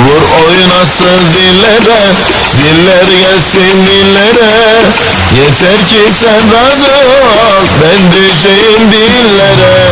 Vur oynasın zillere Ziller gelsin dillere Yeter ki sen razı ol Ben düşeyim dillere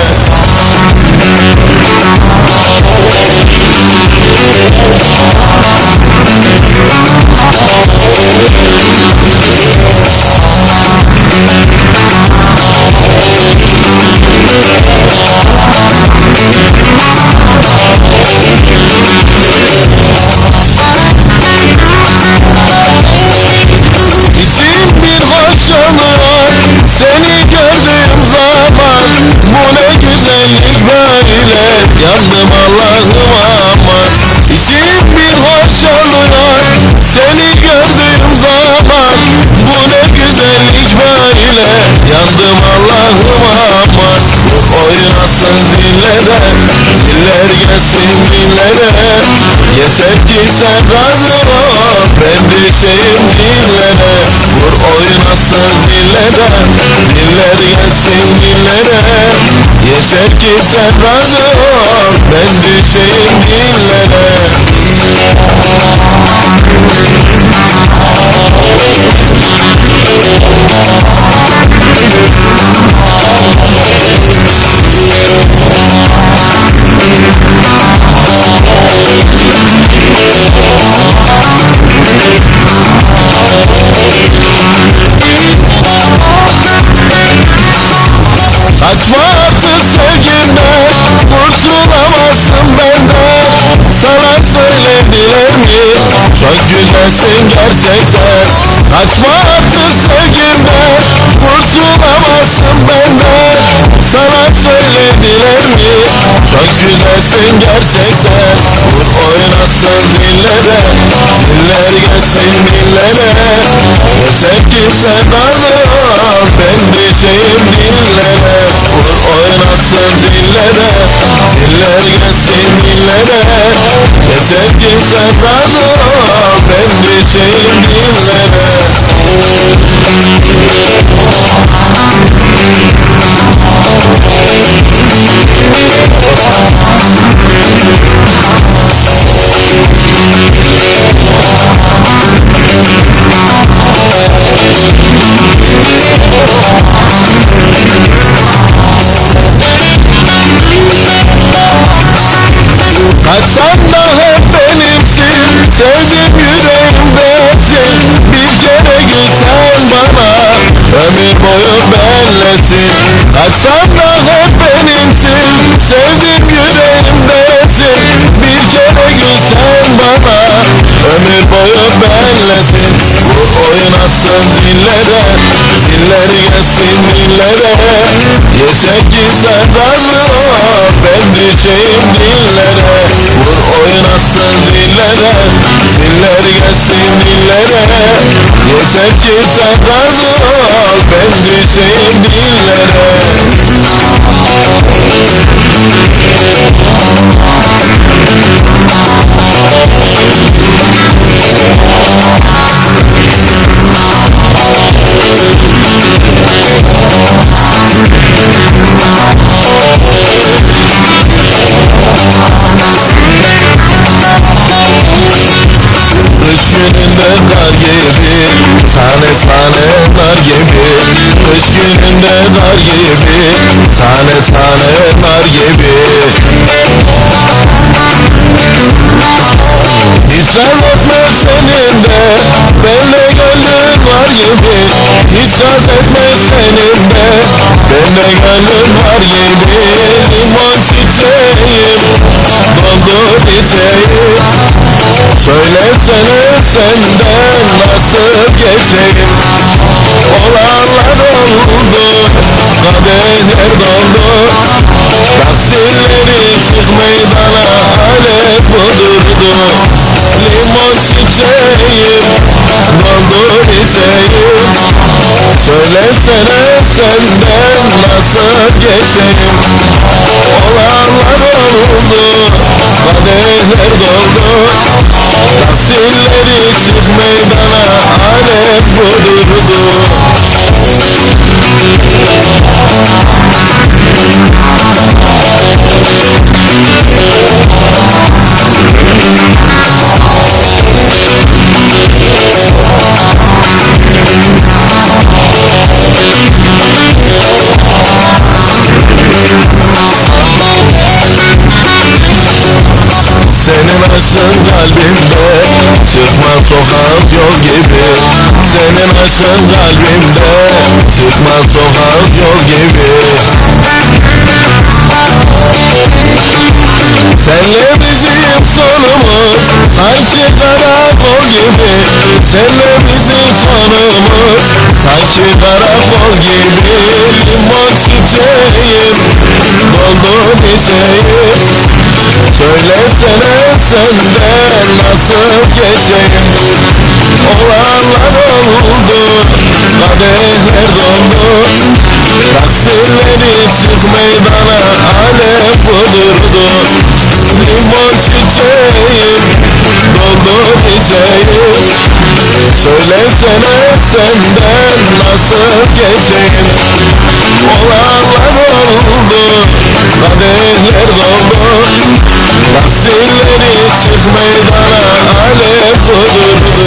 dillere Yeter ki sen razı ol Ben düşeyim dillere Vur oynasın zillere Ziller gelsin dillere Yeter ki sen razı ol Ben düşeyim dillere Güzelsin gerçekten Kaçma artık sevgimden Kurtulamazsın benden Sana söylediler mi Çok güzelsin gerçekten Vur oynasın zillere Ziller gelsin dillere ki sen razı ol Ben düşeyim dillere Vur oynasın zillere Ziller gelsin dillere ki sen razı ol Ben düşeyim dillere Kaçsan boyu bellesin Vur oynasın zillere Ziller gelsin ki sen razı ol Ben düşeyim dillere Vur oynasın zillere Ziller gelsin dillere sen razı ol Ben düşeyim dillere Tane tane nar gibi Kış gününde dar gibi Tane tane nar gibi İsrar etme senin de Benle gönlün var gibi İsrar etme senin de Benle gönlün var gibi Limon çiçeğim Doldur içeyim Söylesene senden Söylesene senden nasıl geçeyim? Olanlar oldu Kaderler doldu Taksileri çık meydana Alem budurdu kalbimde Çıkmaz sokak yol gibi. Senin aşkın kalbimde. Çıkmaz sokak yol gibi. Senle bizim sonumuz sanki karakol gibi. Senle bizim sonumuz sanki karakol gibi. Limon çiçeğim. Doldun içeyim Söylesene senden nasıl geçeyim? Olanlar oldu kadehler doldu Taksileri çık meydana alem kudurdu Limon çiçeğim doldun içeyim Söylesene senden nasıl geçeyim Olanlar oldu kadehler doldu Taksileri çık meydana alem kudurdu